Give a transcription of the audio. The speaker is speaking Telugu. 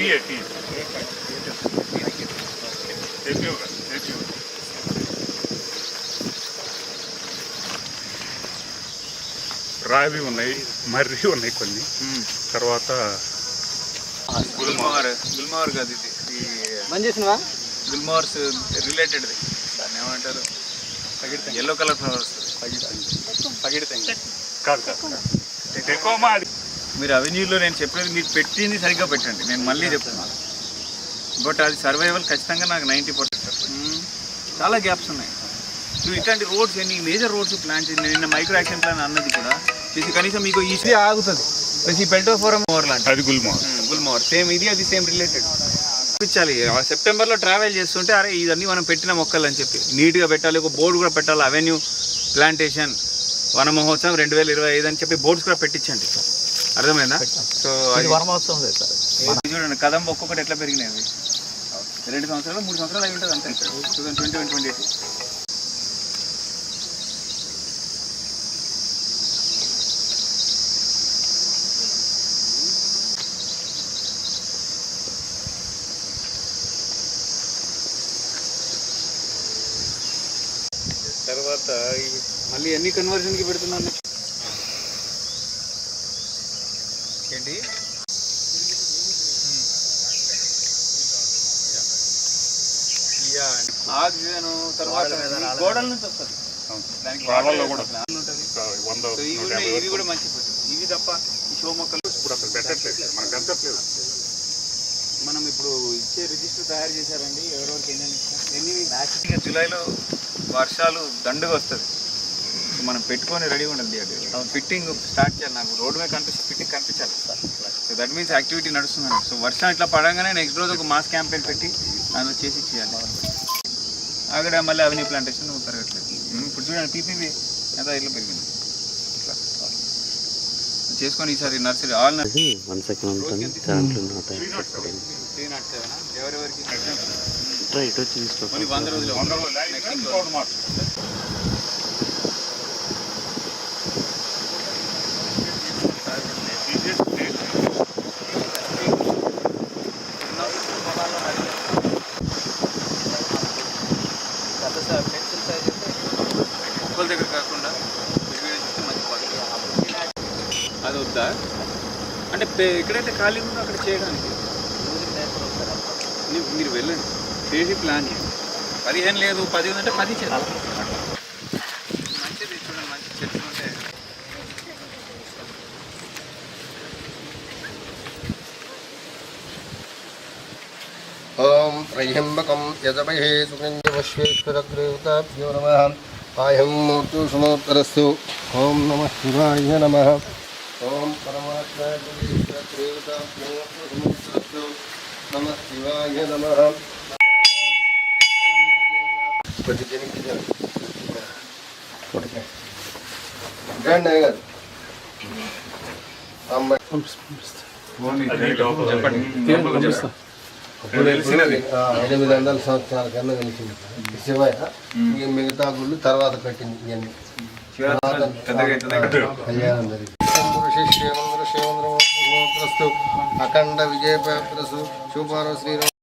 టీ తెప్పివ్వగా తెప్పివ్వ రావి ఉన్నాయి మర్రి ఉన్నాయి కొన్ని. తర్వాత గుల్మోహర్ గుల్మోహర్ కాదు ఇది. ఈ బంద్ చేసినవా? గుల్మోహర్స్ రిలేటెడ్ దాన్ని ఏమంటారు? ఎల్లో కలర్ ఫ్లవర్స్ కాదు కాదు టెకోమా అది మీరు అవెన్యూలో నేను చెప్పేది మీకు పెట్టింది సరిగ్గా పెట్టండి. నేను మళ్ళీ చెప్తున్నాను బట్ అది సర్వైవల్ ఖచ్చితంగా నాకు నైంటీ పర్సెంట్ చాలా గ్యాప్స్ ఉన్నాయి. నువ్వు ఇట్లాంటి రోడ్స్ ఎన్ని మేజర్ రోడ్స్ ప్లాన్ చేసి నేను నిన్న మైక్రో యాక్షన్ ప్లాన్ అన్నది కూడా చేసి కనీసం మీకు ఈజీ ఆగుతుంది. ప్లస్ ఈ పెల్టోఫోరం ఓవర్ లాంటి. అది గుల్మోహర్ గుల్మోహర్ సేమ్ ఇది అది సేమ్ రిలేటెడ్. చూపించాలి. సెప్టెంబర్లో ట్రావెల్ చేస్తుంటే అరే ఇవన్నీ మనం పెట్టిన మొక్కలు అని చెప్పి. నీట్గా పెట్టాలి ఒక బోర్డు కూడా పెట్టాలి అవెన్యూ ప్లాంటేషన్ వన మహోత్సవం రెండు వేల ఇరవై ఐదు అని చెప్పి బోర్డ్స్ కూడా పెట్టించండి. అర్థమైందా? సో ఇది చూడండి కదంబ ఒక్కొక్కటి ఎట్లా పెరిగినాయి రెండు సంవత్సరాలు మూడు సంవత్సరాలు అయి ఉంటుంది అంతే. Two thousand twenty one twenty తర్వాత మళ్ళీ ఎన్ని కన్వర్జన్కి పెడుతున్నాను ఏంటి? ఆక్సిజన్ తర్వాత గోడల నుంచి వస్తుంది. ఇవి కూడా మంచి తప్ప ఈ షో మొక్కలు ఇప్పుడు అసలు పెట్టట్లేదు. మనకు అంతట్లేదు మనం ఇప్పుడు ఇచ్చే రిజిస్టర్ తయారు చేశారండి. ఎవరెవరికి ఎన్ని జూలైలో వర్షాలు దండుగా వస్తుంది. మనం పెట్టుకొని రెడీగా ఉండాలి అది ఫిట్టింగ్ స్టార్ట్ చేయాలి. నాకు రోడ్ మీద కనిపిస్తే ఫిట్టింగ్ కనిపించాలి. సో దట్ మీన్స్ యాక్టివిటీ నడుస్తుందండి సో వర్షం ఇట్లా పడంగానే నెక్స్ట్ రోజు ఒక మాస్ క్యాంపెయిన్ పెట్టి దానిలో చేసి చేయాలి అక్కడ మళ్ళీ అవన్నీ ప్లాంటేషన్ పెరగట్లేదు. ఇప్పుడు చూడండి పీపీవి. ఎంత ఇట్లా పెరిగింది. ఇట్లా. చేసుకొని ఈసారి nursery all nursery one second ఉంటుంది. దాంట్లో ఎవరెవరికి? వచ్చి తీసుకో. మళ్ళీ వంద రోజులు. అది వద్దా? అంటే ఎక్కడైతే ఖాళీ ఉందో అక్కడ చేయడానికి? మీరు వెళ్ళండి. చేసి ప్లాన్ చేయండి. పదిహేను లేదు పది ఉందంటే పది చేయాలి మంచిది చూడండి మంచి చెట్లు ఉంటే. ఓం త్రయంబకం యజమహే సుగంధవశ్వేశ్వరగ్రేవతాభ్యో నమ ఆయం మూర్తు సమోత్తరస్తు ఓం నమ శివాయ నమ ఓం పరమాత్మేవతాభ్యో సమోత్తరస్తు నమ శివాయ నమ కొద్ది జనికి గండి గారు అమ్మాయి చెప్పండి ఇప్పుడు తెలిసినది ఎనిమిది వందల సంవత్సరాల కన్నా తెలిసింది శివయ్య ఈ మిగతా గుళ్ళు తర్వాత కట్టింది ఇవన్నీ శిష్యేంద్ర శివేంద్ర అఖండ విజయ శుభార శ్రీరామ